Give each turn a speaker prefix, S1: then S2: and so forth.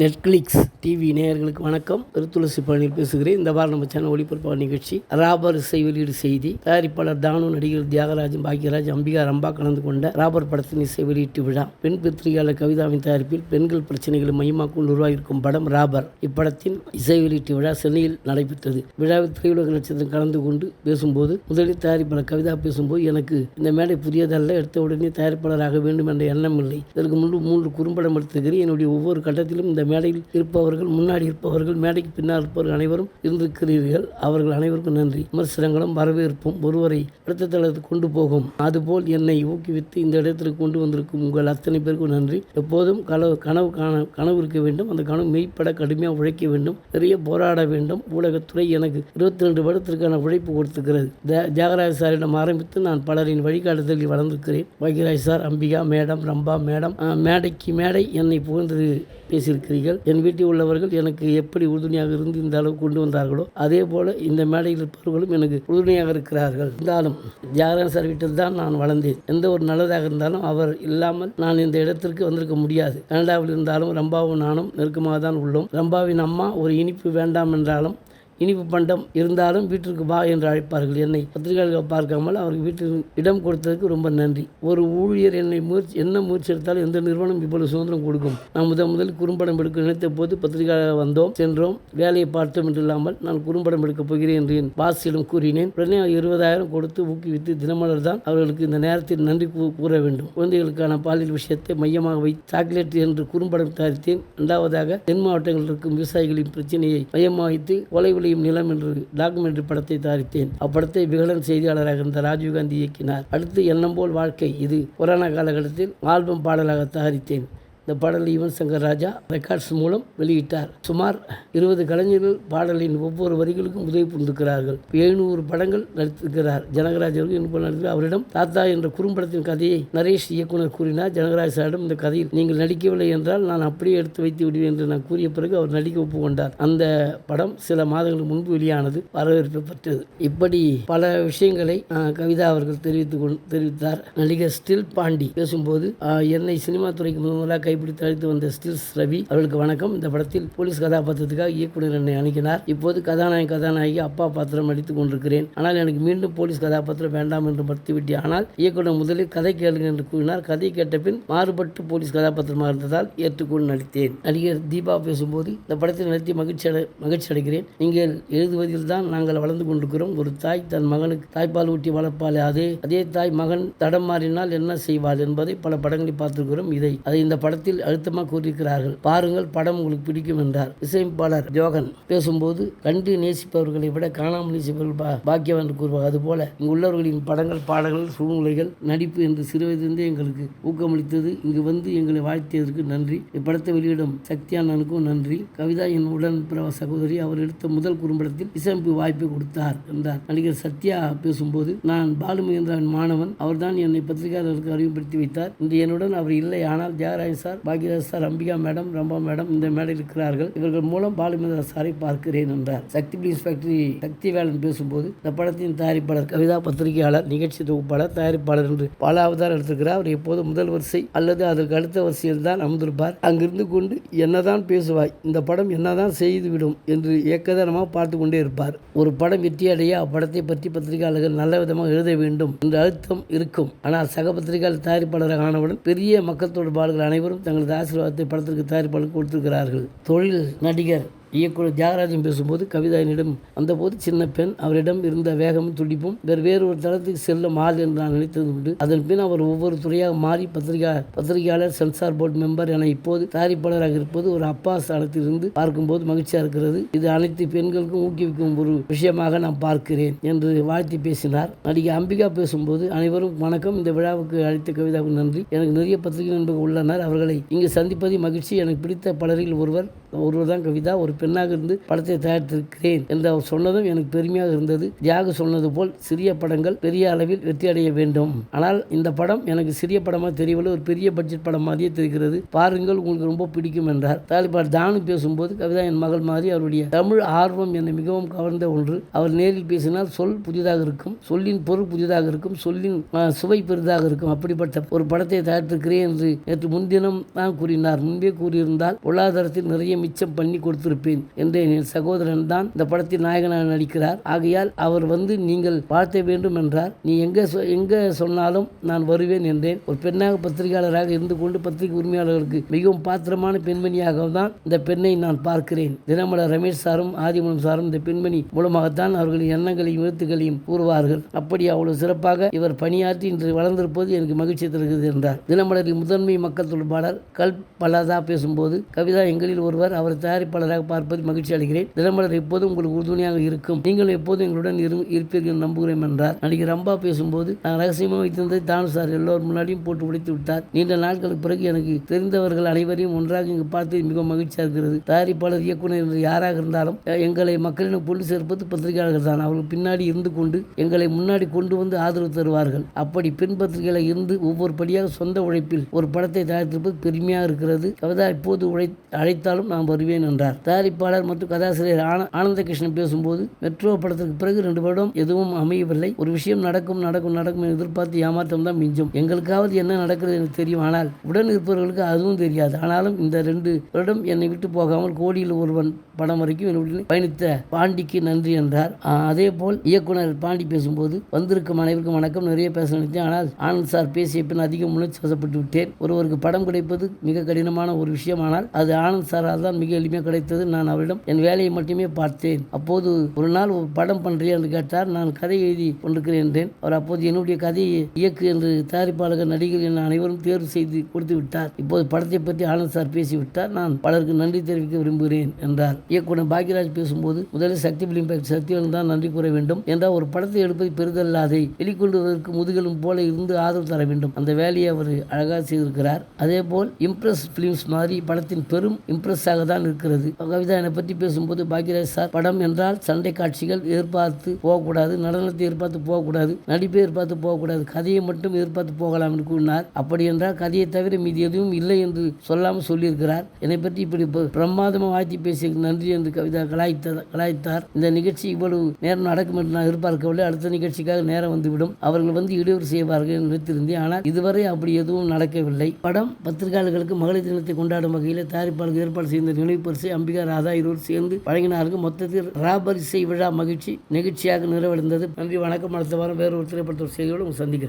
S1: Netflix TV நேயர்களுக்கு வணக்கம். திருத்துளசி பழனியில் பேசுகிறேன். இந்த வாரம் நம்ம சேனல் ஒளிபரப்பாக நிகழ்ச்சி ராபர் இசை வெளியீடு செய்தி. தயாரிப்பாளர் தானு நடிகர் தியாகராஜன் பாக்யராஜ் அம்பிகா ரம்பா கலந்து கொண்ட ராபர் படத்தின் இசை வெளியீட்டு விழா. பெண் பத்திரிகையாளர் கவிதாவின் தயாரிப்பில் பெண்கள் பிரச்சனைகளை மையமாக கொண்டு உருவாகியிருக்கும் படம் ராபர். இப்படத்தின் இசை வெளியீட்டு விழா சென்னையில் நடைபெற்றது. விழாவில் திரையுலக நட்சத்திரம் கலந்து கொண்டு பேசும்போது முதலில் தயாரிப்பாளர் கவிதா பேசும்போது எனக்கு இந்த மேடை புதியதல்ல எடுத்த உடனே தயாரிப்பாளராக வேண்டும் என்ற எண்ணம் இல்லை. இதற்கு முன்பு மூன்று குறும்படம் எடுத்திருக்கிறேன். என்னுடைய ஒவ்வொரு கட்டத்திலும் இந்த மேடையில் இருப்பவர்கள் முன்னாடி இருப்பவர்கள் மேடைக்கு பின்னால் இருப்பவர்கள் அனைவரும் இருந்திருக்கிறீர்கள். அவர்கள் அனைவருக்கும் நன்றி. விமர்சனங்களும் வரவேற்பும் ஒருவரை அடுத்த தளத்துக்கு கொண்டு போகும். அதுபோல் என்னை ஊக்குவித்து இந்த இடத்திற்கு கொண்டு வந்திருக்கும் உங்கள் அத்தனை பேருக்கும் நன்றி. எப்போதும் கனவு கனவு காண கனவு இருக்க வேண்டும். அந்த கனவு மெய்ப்பட கடுமையாக உழைக்க வேண்டும். நிறைய போராட வேண்டும். ஊடகத்துறை எனக்கு இருபத்தி ரெண்டு வருடத்திற்கான உழைப்பு கொடுத்திருக்கிறது. த- தியாகராஜ சாரிடம் ஆரம்பித்து நான் பலரின் வழிகாட்டுதலில் வளர்ந்திருக்கிறேன். Bhagyaraj sir Ambika madam Rambha madam மேடைக்கு மேடை என்னை புகழ்ந்து பேசியிருக்கிறேன் அதிகாரிகள் என் வீட்டில் உள்ளவர்கள் எனக்கு எப்படி உறுதுணையாக இருந்து இந்த அளவு கொண்டு வந்தார்களோ அதே போல இந்த மேடையில் இருப்பவர்களும் எனக்கு உறுதுணையாக இருக்கிறார்கள். இருந்தாலும் தியாகராஜ சார் வீட்டில் தான் நான் வளர்ந்தேன். எந்த ஒரு நல்லதாக இருந்தாலும் அவர் இல்லாமல் நான் இந்த இடத்திற்கு வந்திருக்க முடியாது. கனடாவில் இருந்தாலும் ரம்பாவும் நானும் நெருக்கமாக தான் உள்ளோம். ரம்பாவின் அம்மா ஒரு இனிப்பு வேண்டாம் என்றாலும் இனிப்பு பண்டம் இருந்தாலும் வீட்டிற்கு வா என்று அழைப்பார்கள். என்னை பத்திரிகையாளர்கள் பார்க்காமல் அவருக்கு வீட்டில் இடம் கொடுத்ததுக்கு ரொம்ப நன்றி. ஒரு ஊழியர் என்னை முயற்சி என்ன முயற்சி எடுத்தாலும் எந்த நிறுவனம் இவ்வளவு சுதந்திரம் கொடுக்கும்? நான் முதன் முதல் குறும்படம் எடுக்க நினைத்த போது பத்திரிகையாளர் வந்தோம். சென்றோம். வேலையை பார்த்தோம் என்று இல்லாமல் நான் குறும்படம் எடுக்கப் போகிறேன் என்று என் பாசியிடம் கூறினேன். உடனே இருபதாயிரம் கொடுத்து ஊக்குவித்து தினமலர் தான் அவர்களுக்கு இந்த நேரத்தில் நன்றி கூற வேண்டும். குழந்தைகளுக்கான பாலியல் விஷயத்தை மையமாக வைத்து சாக்லேட் என்று குறும்படம் தயாரித்தேன். இரண்டாவதாக தென் மாவட்டங்களில் இருக்கும் விவசாயிகளின் பிரச்சனையை மையமாக வைத்து கொலை விளையும் நிலம் என்று டாக்குமெண்ட்ரி படத்தை தயாரித்தேன். அப்படத்தை விகடன் செய்தியாளராக இருந்த ராஜீவ்காந்தி இயக்கினார். அடுத்து எண்ணம் போல் வாழ்க்கை. இது கொரோனா காலகட்டத்தில் ஆல்பம் பாடலாக தயாரித்தேன். இந்த பாடலை யுவன் சங்கர் ராஜா ரெக்கார்ட்ஸ் மூலம் வெளியிட்டார். சுமார் இருபது கலைஞர்கள் பாடலின் ஒவ்வொரு வரிகளுக்கும் உதவி புரிந்திருக்கிறார்கள். எழுநூறு படங்கள் நடித்திருக்கிறார். ஜனகராஜ் அவர்கள் இன்னும் நடித்தார் அவரிடம் தாத்தா என்ற குறும்படத்தின் கதையை நரேஷ் இயக்குனர் கூறினார். ஜனகராஜ் சாரிடம் இந்த கதையில் நீங்கள் நடிக்கவில்லை என்றால் நான் அப்படியே எடுத்து வைத்து விடுவேன் என்று நான் கூறிய பிறகு அவர் நடிக்க ஒப்புக்கொண்டார். அந்த படம் சில மாதங்களுக்கு முன்பு வெளியானது வரவேற்பு பெற்றது. இப்படி பல விஷயங்களை கவிதா அவர்கள் தெரிவித்து தெரிவித்தார். நடிகர் ஸ்டில் பாண்டி பேசும்போது என்னை சினிமா துறைக்கு முதன் முதலாக கைப்பிடித்து அழைத்து வந்த ஸ்டில்ஸ் ரவி அவர்களுக்கு வணக்கம். இந்த படத்தில் போலீஸ் கதாபாத்திரத்துக்காக இயக்குனர் என்னை அணுகினார். இப்போது கதாநாயகன் கதாநாயகி அப்பா பாத்திரம் அடித்துக் கொண்டிருக்கிறேன். ஆனால் எனக்கு மீண்டும் போலீஸ் கதாபாத்திரம் வேண்டாம் என்று மறுத்துவிட்டேன். ஆனால் இயக்குனர் முதலில் கதை கேளுங்க என்று கூறினார். கதை கேட்ட பின் மாறுபட்டு போலீஸ் கதாபாத்திரமாக இருந்ததால் ஏற்றுக்கொண்டு நடித்தேன் நடிகர் தீபா பேசும்போது இந்த படத்தில் நடித்து மகிழ்ச்சி அடை மகிழ்ச்சி அடைகிறேன். நீங்கள் எழுதுவதில் தான் நாங்கள் வளர்ந்து கொண்டிருக்கிறோம். ஒரு தாய் தன் மகனுக்கு தாய்ப்பால் ஊட்டி வளர்ப்பாளே அதே அதே தாய் மகன் தடம் மாறினால் என்ன செய்வாள் என்பதை பல படங்களில் பார்த்திருக்கிறோம். இதை அதை இந்த படத்தில் அழுத்தமாக கூறியிருக்கிறார்கள். பாருங்கள் படம் உங்களுக்கு பிடிக்கும் என்றார். இசையமைப்பாளர் ஜோகன் பேசும்போது கண்டு நேசிப்பவர்களை விட காணாமல் நேசிப்பவர்கள் பாக்கியம் பாக்கியவான் என்று கூறுவார். அதுபோல இங்கு உள்ளவர்களின் படங்கள் பாடல்கள் சூழ்நிலைகள் நடிப்பு என்று சிறுவயதிலிருந்தே எங்களுக்கு ஊக்கமளித்தது. இங்கு வந்து எங்களை வாழ்த்தியதற்கு நன்றி. இப்படத்தை வெளியிடும் சக்தியானனுக்கும் நன்றி. கவிதா என் உடன் பிறவ சகோதரி அவர் எடுத்த முதல் குறும்படத்தில் இசையமைப்பு வாய்ப்பை கொடுத்தார் என்றார். நடிகர் சத்யா பேசும்போது நான் பாலு மகேந்திராவின் மாணவன். அவர்தான் என்னை பத்திரிகையாளர்களுக்கு அறிமுகப்படுத்தி வைத்தார். இன்று என்னுடன் அவர் இல்லை. ஆனால் Jayaraj sir Bhagyaraj sir Ambika madam Rambha madam இந்த மேடம் இருக்கிறார்கள். இவர்கள் மூலம் பாலுமிதா சாரை பார்க்கிறேன் என்றார். சக்தி பிலிம்ஸ் ஃபேக்டரி சக்தி வேலன் பேசும்போது இந்த படத்தின் தயாரிப்பாளர் கவிதா பத்திரிகையாளர் நிகழ்ச்சி தொகுப்பாளர் தயாரிப்பாளர் என்று பல அவதாரம் எடுத்திருக்கிறார். அவர் எப்போது முதல் வரிசை அல்லது அதற்கு அடுத்த வரிசையில் தான் அமர்ந்திருப்பார். அங்கிருந்து கொண்டு என்னதான் பேசுவாய் இந்த படம் என்னதான் செய்துவிடும் என்று ஏக்கதனமாக பார்த்து கொண்டே இருப்பார். ஒரு படம் வெற்றியடைய அப்படத்தை பற்றி பத்திரிகையாளர்கள் நல்ல விதமாக எழுத வேண்டும் என்ற அழுத்தம் இருக்கும். ஆனால் சக பத்திரிகையாளர் தயாரிப்பாளராக ஆனவுடன் பெரிய மக்கள் தொடர்பாளர்கள் அனைவரும் தங்களது ஆசீர்வாதத்தை படத்திற்கு தயாரிப்பாளர் கொடுத்திருக்கிறார்கள். தொழில் நடிகர் இயக்குனர் தியாகராஜன் பேசும்போது கவிதாயினிடம் வந்தபோது சின்ன பெண் அவரிடம் இருந்த வேகமும் துடிப்பும் வேறு வேறு ஒரு தளத்துக்கு செல்லும் ஆள் என்று நான் நினைத்தது உண்டு. அதன் பின் அவர் ஒவ்வொரு துறையாக மாறி பத்திரிகா பத்திரிகையாளர் சென்சார் போர்டு மெம்பர் என இப்போது தயாரிப்பாளராக இருப்பது ஒரு அப்பா ஸ்தானத்திலிருந்து பார்க்கும்போது மகிழ்ச்சியாக இருக்கிறது. இது அனைத்து பெண்களுக்கும் ஊக்குவிக்கும் ஒரு விஷயமாக நான் பார்க்கிறேன் என்று வாழ்த்தி பேசினார். நடிகை அம்பிகா பேசும்போது அனைவரும் வணக்கம். இந்த விழாவுக்கு அழைத்த கவிதாவுக்கு நன்றி. எனக்கு நிறைய பத்திரிகை நண்பர்கள் உள்ளனர். அவர்களை இங்கு சந்திப்பது மகிழ்ச்சி. எனக்கு பிடித்த பலரில் ஒருவர் ஒருவர் தான் கவிதா ஒரு பெண்ணாக இருந்து படத்தை தயாரித்திருக்கிறேன் என்று அவர் சொன்னதும் எனக்கு பெருமையாக இருந்தது. தியாக சொன்னது போல் சிறிய படங்கள் பெரிய அளவில் வெற்றி அடைய வேண்டும். ஆனால் இந்த படம் எனக்கு சிறிய படமாக தெரியவில்லை ஒரு பெரிய பட்ஜெட் படம் மாதிரியே தெரிகிறது. பாருங்கள் உங்களுக்கு ரொம்ப பிடிக்கும் என்றார். தயாரிப்பாளர் தானு பேசும்போது கவிதா என் மகள் மாதிரி அவருடைய தமிழ் ஆர்வம் என்னை மிகவும் கவர்ந்த ஒன்று. அவர் நேரில் பேசினால் சொல் புதிதாக இருக்கும் சொல்லின் பொருள் புதிதாக இருக்கும் சொல்லின் சுவை பெரிதாக இருக்கும். அப்படிப்பட்ட ஒரு படத்தை தயாரித்திருக்கிறேன் என்று நேற்று முன்தினம் தான் கூறினார். முன்பே கூறியிருந்தால் பொருளாதாரத்தில் நிறைய மிச்சம் பண்ணி கொடுத்திருப்பேன் என்ற என் சகோதரன் தான் இந்த படத்தில் நாயகனாக நடிக்கிறார். ஆகையால் அவர் வந்து நீங்கள் வாழ்த்த வேண்டும் என்றார். நீ எங்கே சொ- எங்க சொன்னாலும் நான் வருவேன் என்றேன். ஒரு பெண்ணாக பத்திரிகையாளராக இருந்து கொண்டு பத்திரிகை உரிமையாளர்களுக்கு மிகவும் பாத்திரமான பெண்மணியாக தான் இந்த பெண்ணை நான் பார்க்கிறேன். தினமலர் ரமேஷ் சாரும் ஆதிமனம் சாரும் இந்த பெண்மணி மூலமாகத்தான் அவர்களின் எண்ணங்களையும் எழுத்துக்களையும் கூறுவார்கள். அப்படி அவ்வளவு சிறப்பாக இவர் பணியாற்றி இன்று வளர்ந்திருப்பது எனக்கு மகிழ்ச்சி தருகிறது என்றார். தினமலரின் முதன்மை மக்கள் தொடர்பாளர் கல் பலதா பேசும்போது கவிதா எங்களில் ஒருவர் அவர் தயாரிப்பாளராக பார்ப்பது மகிழ்ச்சி அடைகிறேன். தினமலர் எப்போதும் உங்களுக்கு உறுதுணையாக இருக்கும். நீங்கள் எப்போதும் எங்களுடன் இரு- இருப்பீர்கள் நம்புகிறேன் என்றார். நடிகர் ரம்பா பேசும்போது நான் ரகசியமாக வைத்திருந்ததை தான் சார் எல்லோரும் முன்னாடியும் போட்டு உடைத்து விட்டார். நீண்ட நாட்களுக்கு பிறகு எனக்கு தெரிந்தவர்கள் அனைவரையும் ஒன்றாக இங்கு பார்த்து மிகவும் மகிழ்ச்சியாக இருக்கிறது. தயாரிப்பாளர் இயக்குனர் என்று யாராக இருந்தாலும் எங்களை மக்களிடம் கொண்டு சேர்ப்பது பத்திரிகையாளர்கள் தான். அவர்கள் பின்னாடி இருந்து கொண்டு எங்களை முன்னாடி கொண்டு வந்து ஆதரவு தருவார்கள். அப்படி பெண் பத்திரிகைகளை இருந்து ஒவ்வொரு படியாக சொந்த உழைப்பில் ஒரு படத்தை தயாரித்திருப்பது பெருமையாக இருக்கிறது. கவிதா இப்போது உழை அழைத்தாலும் நான் வருவேன் என்றார். தயாரிப்பாளர் மற்றும் கதாசிரியர் ஆன ஆனந்த கிருஷ்ணன் பேசும்போது மெட்ரோ படத்திற்கு பிறகு ரெண்டு வருடம் எதுவும் அமையவில்லை. ஒரு விஷயம் நடக்கும் நடக்கும் நடக்கும் என எதிர்பார்த்து ஏமாற்றம் தான் மிஞ்சும். எங்களுக்காவது என்ன நடக்கிறது எனக்கு தெரியும். ஆனால் உடன் இருப்பவர்களுக்கு அதுவும் தெரியாது. ஆனாலும் இந்த ரெண்டு வருடம் என்னை விட்டு போகாமல் கோடியில் ஒருவன் படம் வரைக்கும் என்னுடன் பயணித்த பாண்டிக்கு நன்றி என்றார். அதே போல் இயக்குனர் பாண்டி பேசும்போது வந்திருக்கும் அனைவருக்கும் வணக்கம். நிறைய பேச நினைத்தேன். ஆனால் ஆனந்த் சார் பேசிய பின் அதிகம் உணர்ச்சி வசப்பட்டு விட்டேன். ஒருவருக்கு படம் கிடைப்பது மிக கடினமான ஒரு விஷயம் ஆனால் அது ஆனந்த் சாரால் தான் மிக எளிமையாக கிடைத்தது. நான் அவரிடம் என் வேலையை மட்டுமே பார்த்தேன். அப்போது ஒரு நாள் ஒரு படம் பண்றியா? என்று கேட்டார். நான் கதை எழுதி கொண்டிருக்கிறேன் என்றேன். அவர் அப்போது என்னுடைய கதையை இயக்கு என்று தயாரிப்பாளர்கள் நடிகர் என அனைவரும் தேர்வு செய்து கொடுத்து விட்டார். இப்போது படத்தை பற்றி ஆனந்த் சார் பேசிவிட்டார். நான் பலருக்கு நன்றி தெரிவிக்க விரும்புகிறேன் என்றார். இயக்குனர் பாக்யராஜ் பேசும்போது முதலில் சக்தி பிலிம் பேக் தான் நன்றி கூற வேண்டும் என்றால் ஒரு படத்தை எடுப்பது பெரிதல்லாதை வெளிக்கொண்டுவதற்கு முதுகெலும் போல இருந்து ஆதரவு தர வேண்டும். அந்த வேலையை அவர் அழகாக செய்திருக்கிறார். அதே போல் இம்ப்ரெஸ் பிலிம்ஸ் மாதிரி படத்தின் பெரும் இம்ப்ரெஸ்ஸாக தான் இருக்கிறது. கவிதா என்னை பற்றி பேசும்போது பாக்யராஜ் சார் படம் என்றால் சண்டை காட்சிகள் எதிர்பார்த்து போகக்கூடாது நடனத்தை எதிர்பார்த்து போகக்கூடாது நடிப்பை எதிர்பார்த்து போகக்கூடாது கதையை மட்டும் எதிர்பார்த்து போகலாம் என்று கூறினார். அப்படி என்றால் கதையை தவிர மீது எதுவும் இல்லை என்று சொல்லாமல் சொல்லியிருக்கிறார். என்னை பற்றி இப்படி ப- பிரமாதமாக வாழ்த்தி பேசிய நன்றி என்று கவிதா கலாய்த்த கலாய்த்தார். இந்த நிகழ்ச்சி இவ்வளவு நேரம் நடக்கும் என்று நான் எதிர்பார்க்கவில்லை. அடுத்த நிகழ்ச்சிக்காக நேரம் வந்துவிடும். அவர்கள் வந்து இடையூறு செய்வார்கள் என்று நினைத்திருந்தேன். ஆனால் இதுவரை அப்படி எதுவும் நடக்கவில்லை. படம் பத்திரிகையாளர்களுக்கு மகளிர் தினத்தை கொண்டாடும் வகையில் தயாரிப்பாளர்கள் ஏற்பாடு செய்த நினைவு பரிசை அம்பிகா ராதா இருவர் சேர்ந்து வழங்கினார்கள். மொத்தத்தில் ராபரிசை விழா மகிழ்ச்சி நிகழ்ச்சியாக நிறைவடைந்தது. நன்றி வணக்கம். அடுத்த வாரம் வேறு ஒரு திரைப்பட செய்தியோடு சந்திக்கிறேன்.